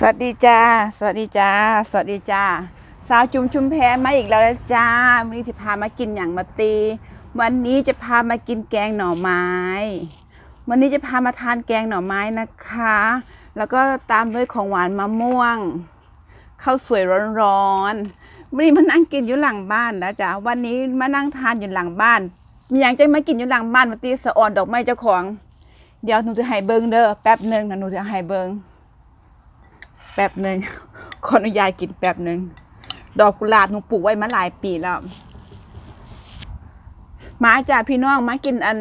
สวัสดีจ้า สวัสดีจ้า สวัสดีจ้า สาวจุมชุมแพมาอีกแล้วนะจ้าวันนี้จะพามากินอย่างมาตี วันนี้จะพามากินแกงหน่อไม้ วันนี้จะพามาทานแกงหน่อไม้นะคะ แล้วก็ตามด้วยของหวานมะม่วงข้าวสวยร้อนๆวันนี้มานั่งกินอยู่หลังบ้านนะจ๊ะวันนี้มานั่งทานอยู่หลังบ้าน มีอย่างจะมากินอยู่หลังบ้านมาตีสะออนดอกไม้เจ้าของ เดี๋ยวหนูจะให้เบิงเด้อแป๊บหนึ่งนะหนูจะให้เบิง แป๊บหนึ่งขออนุญาตกินแป๊บหนึ่งดอกกุหลาบหนูปลูกไว้มาหลายปีแล้วมาจ้าพี่น้องมากินอัน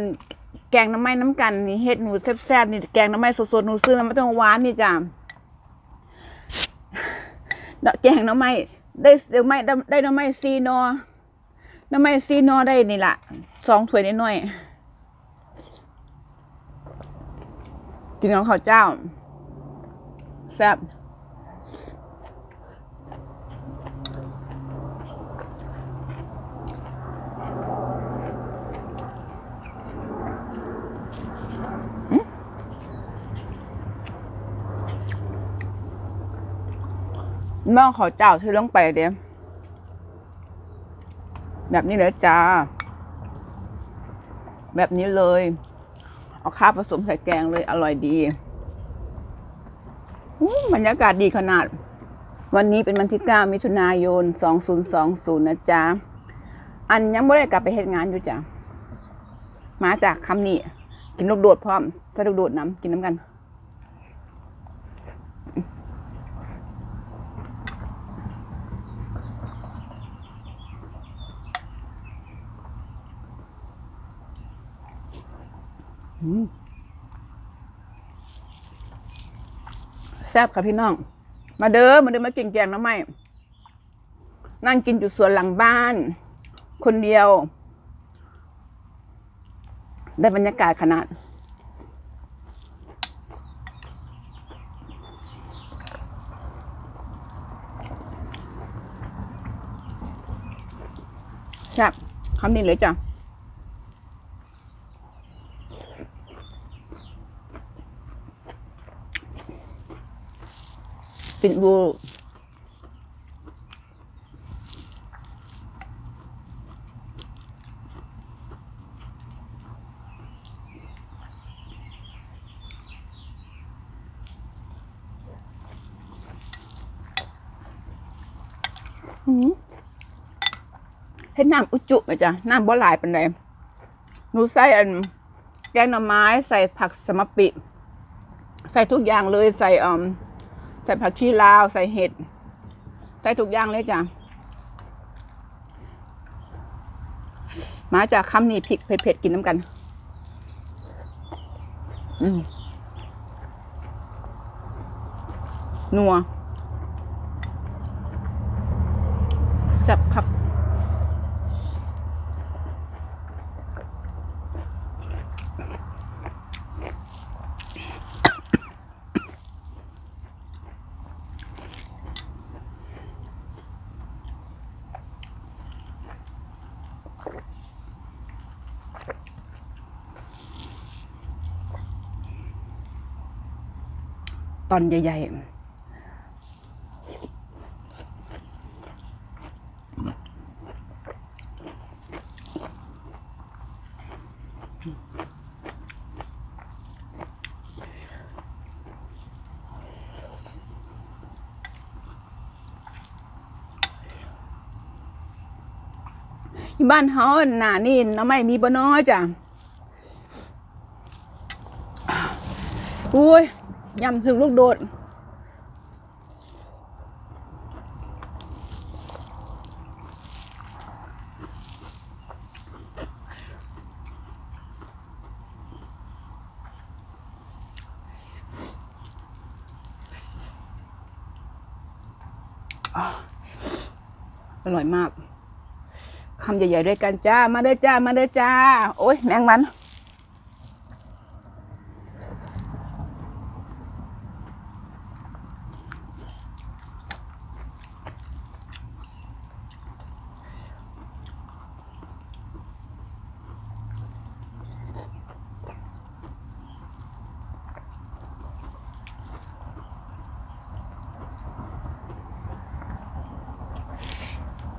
แกงน้ำไม้น้ำกันนี่เฮ็ดหนูแซ่บๆนี่แกงน้ำไม้สดๆหนูซื้อมาไม่ต้องหวานนี่จ้าแกงน้ำไม้ได้เดี๋ยวไม่ได้ได้น้ำไม้ซีนอน้ำไม้ซีนอได้นี่ล่ะสองถ้วยน้อยกินกับข้าวเจ้าแซ่บ น้องขอเจ้าเธอลงไปเดี๋ยวแบบนี้เลยจ้า แบบนี้เลย เอาข้าวผสมใส่แกงเลยอร่อยดีอู้บรรยากาศดีขนาด วันนี้เป็นวันที่ 9 มิถุนายน 2020 นะจ๊ะ อันยังไม่ได้กลับไปเฮ็ดงานอยู่จ้ะ มาจากคำนี้ กินลูกโดดพร้อมส่ลูกโดดน้ำกินน้ำกัน แซ่บค่ะพี่น้อง มาเด้อมาเด้อมากินแกงน้ำไม้นั่งกินอยู่สวนหลังบ้าน คนเดียว ได้บรรยากาศขนาด แซ่บคำนี้เลยจ้ะ ปิดบูอืมเฮ็ดน้ำอุจจุไหมจ๊ะน้ำบ่หลายเป็นไรหนูใส่อันแกงหน่อไม้ใส่ผักสมปิ ใส่ทุกอย่างเลยใส่อืม ใส่ผักชีลาวใส่เห็ด ใส่ทุกอย่างเลยจ้ะมาจากคำนี้พริกเผ็ดๆกินน้ำกัน อืมนัวแซ่บคัก ตอนใหญ่ๆบ้านเฮาหนานี่น้ำไม่มีบ่น้อยจ้ะอุ้ย ยำถึงลูกโดด อร่อยมากคำใหญ่ๆด้วยกันจ้า มาเด้อจ้า มาเด้อจ้า โอ้ยแมงมัน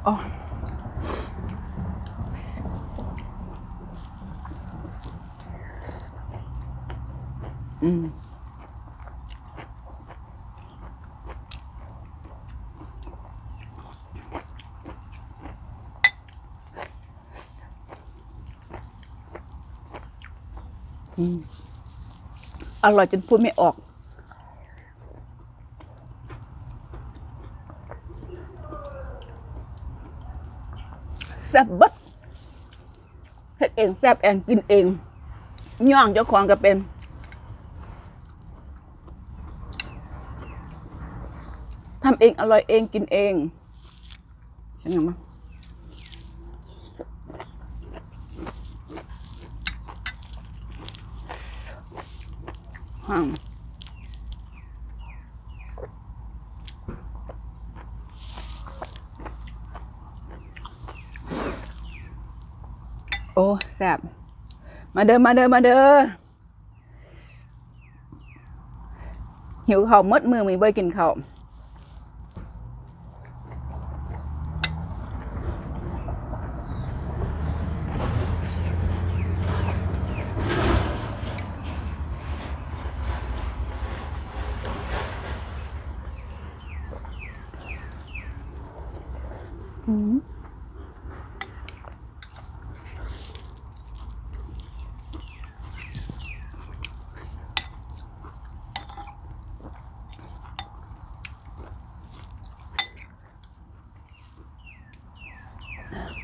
อืมอร่อยจนพูดไม่ออก แซ่บเบัด เองแซ่บเองกินเองย่องเจ้าของก็เป็น ทำเองอร่อยเองกินเองใช่ไหมมะฮ่าโอ้แซ่บมาเดินมาเดินมาเดินหิวข้าวมดมือมีบ่กินข้าว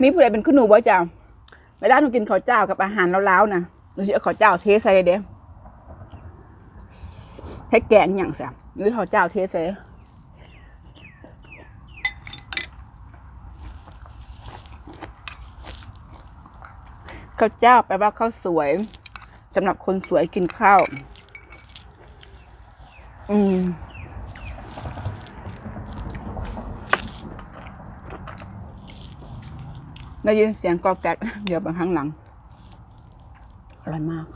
มีผู้ใดเป็นคุณหนูบ่จ้าเวลาหนูกินข้าวเจ้ากับอาหารล้าวๆนะหนูจะเอาข้าวเจ้าเทใส่เด้ให้แกงอย่างแซ่บหรือข้าวเจ้าเทใส่ข้าวเจ้าแปลว่าข้าวสวยสำหรับคนสวยกินข้าว อืม ได้ยินเสียงกอกแกกเดี๋ยวบางข้างหลัง อร่อยมาก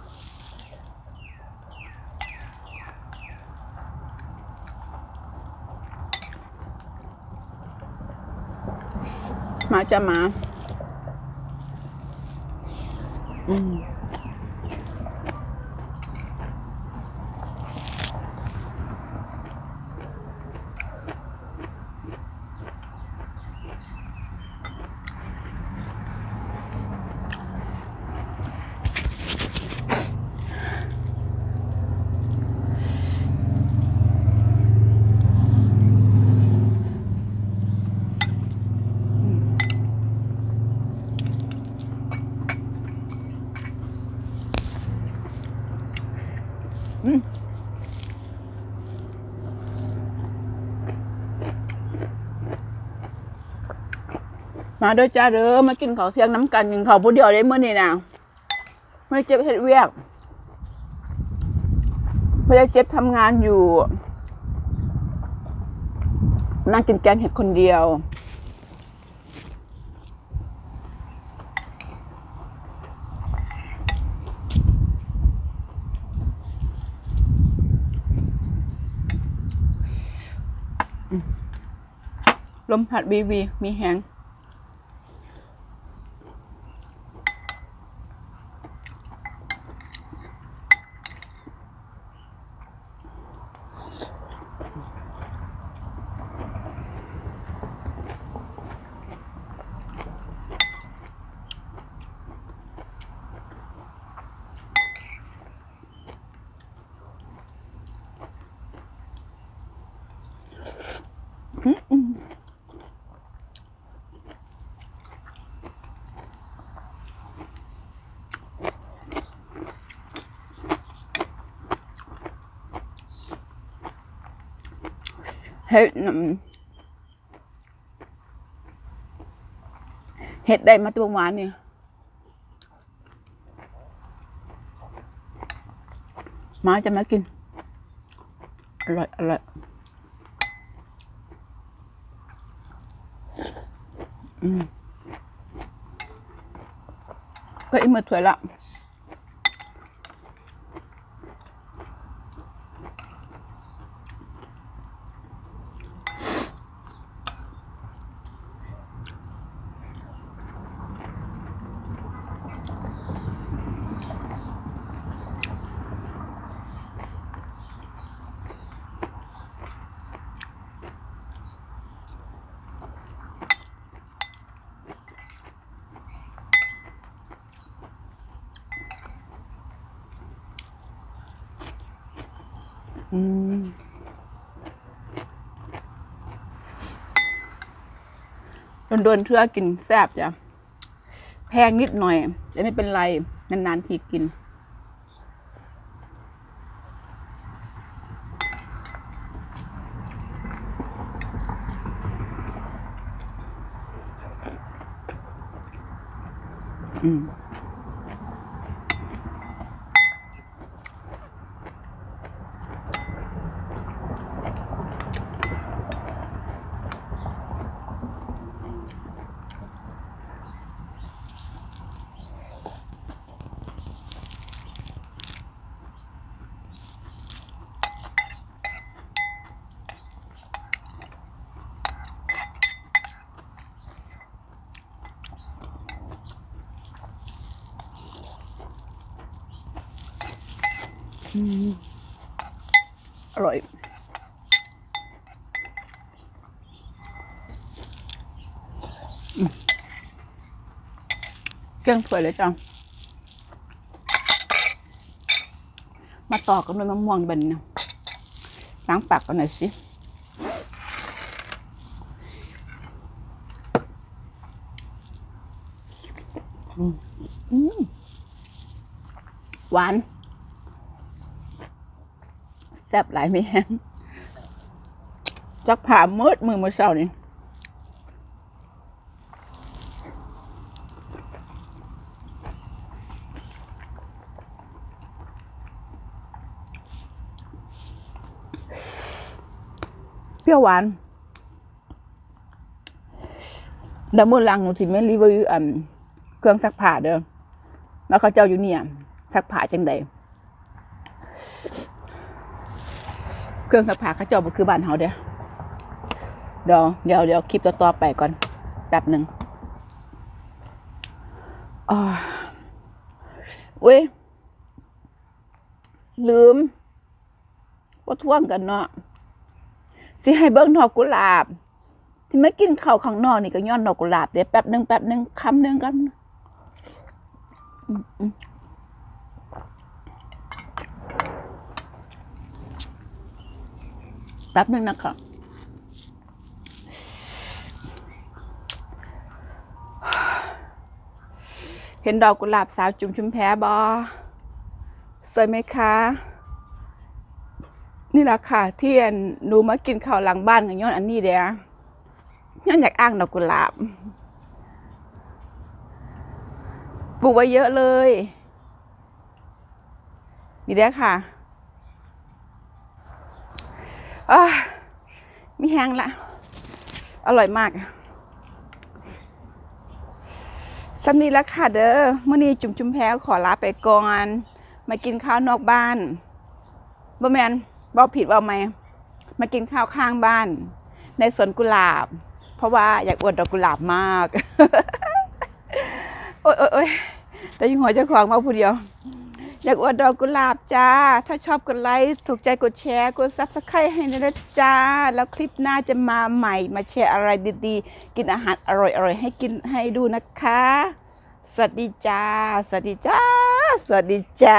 มาจะมา อืม มาเด้อจ้าเด้อมากินข้าวเที่ยงน้ำกันกินข้าวผู้เดียวได้เมื่อนี่นะไม่เจ็บเฮ็ดเวียกไม่ได้เจ็บทำงานอยู่นั่งกินแกงเห็ดคนเดียว ลมพัดบีบีมีแหง เฮ็ดอืมเฮ็ดได้มาตัวหวานเนี่ยมาจะมากิน อร่อย อร่อยอืมก็อีกมือถวยละ อืมโดนๆเทื่อกินแซ่บจ้ะแพงนิดหน่อยแต่ไม่เป็นไร นานๆทีกิน อืม อร่อย เกลี้ยงถ้วยเลยจ้ะมาต่อกันด้วยมะม่วงเบนนะล้างปากกันหน่อยสิหวาน แซ่บหลายไม่แห้งจักผ่ามืดมือมาเช้านี่เปรี้ยวหวานดี๋ยวมื่อลังหนูสิไม่รีวิวอันเครื่องซักผ้าเด้อแล้วเขาเจ้าอยู่เนี่ยซักผ้าจังใด เครื่องซักผ้าเขาเจาบ่คือบ้านเฮาเด้อเดี๋ยวเดี๋ยวเดี๋ยวคลิปต่อๆไปก่อนแป๊บหนึ่งอ่าเว้ย ลืมว่าท่วงกันเนาะสิให้เบิ้งดอกกุหลาบ ที่ไม่กินข้าวข้างนอกนี่ก็ย้อนดอกกุหลาบเดี๋ยวแป๊บหนึ่งแป๊บหนึ่งคำหนึ่งกันอืมอืม แป๊บหนึ่งนะคะเห็นดอกกุหลาบสาวจุ่มชุมแพบอสวยไหมคะ นี่แหละค่ะที่อันหนูมากินข้าวหลังบ้านกับย้อนอันนี้เดียย้อนอยากอ้างดอกกุหลาบปลูกไว้เยอะเลย นี่เด้อค่ะ อามีแห้งละ อร่อยมากสำนีแล้วค่ะเด้อมื่อนี้จุ่มจุ่มแพ้ขอลาไปก่อน มากินข้าวนอกบ้านบ่แมนบ่ผิดว่าไหมมากินข้าวข้างบ้าน ในสวนกุหลาบ เพราะว่าอยากอวดดอกกุหลาบมาก โอ๊ยโอ๊ยโอ๊ยแต่ยังหัวเจ้าของมาผู้เดียว อยากอวดดอกกุหลาบจ้า ถ้าชอบกดไลค์ ถูกใจกดแชร์ กดซับสไครต์ให้นะจ้า แล้วคลิปหน้าจะมาใหม่ มาแชร์อะไรดีๆ กินอาหารอร่อยๆ ให้กินให้ดูนะคะ สวัสดีจ้า สวัสดีจ้า สวัสดีจ้า